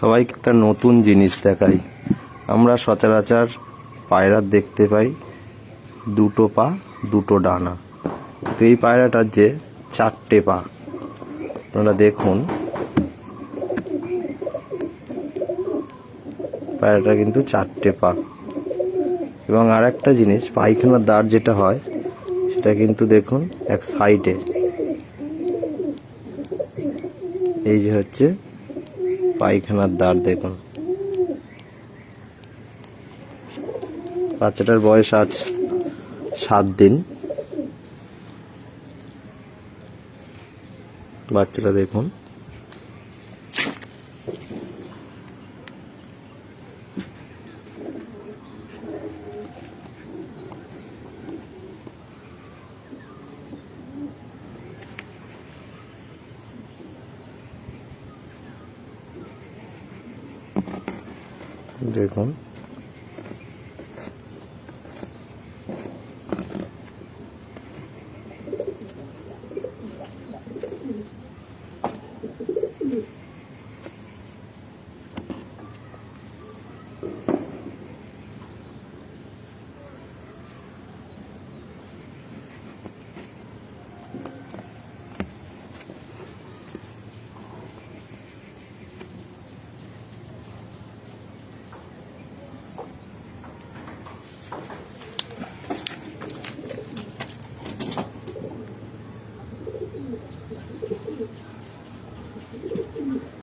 সবাইকে একটা নতুন জিনিস দেখাই। আমরা সচরাচর পায়রা দেখতে পাই, দুটো পা, দুটো ডানা। তো এই পায়রাটার যে চারটে পা আপনারা দেখুন। পায়রাটা কিন্তু চারটে পা। এবং আর একটা জিনিস, পায়খানার দাঁড় যেটা হয়, সেটা কিন্তু দেখুন এক সাইডে। এই যে হচ্ছে পায়খানার দ্বার দেখুন। বাচ্চাটার বয়স আজ সাত দিন। বাচ্চাটা দেখুন। দেখুন।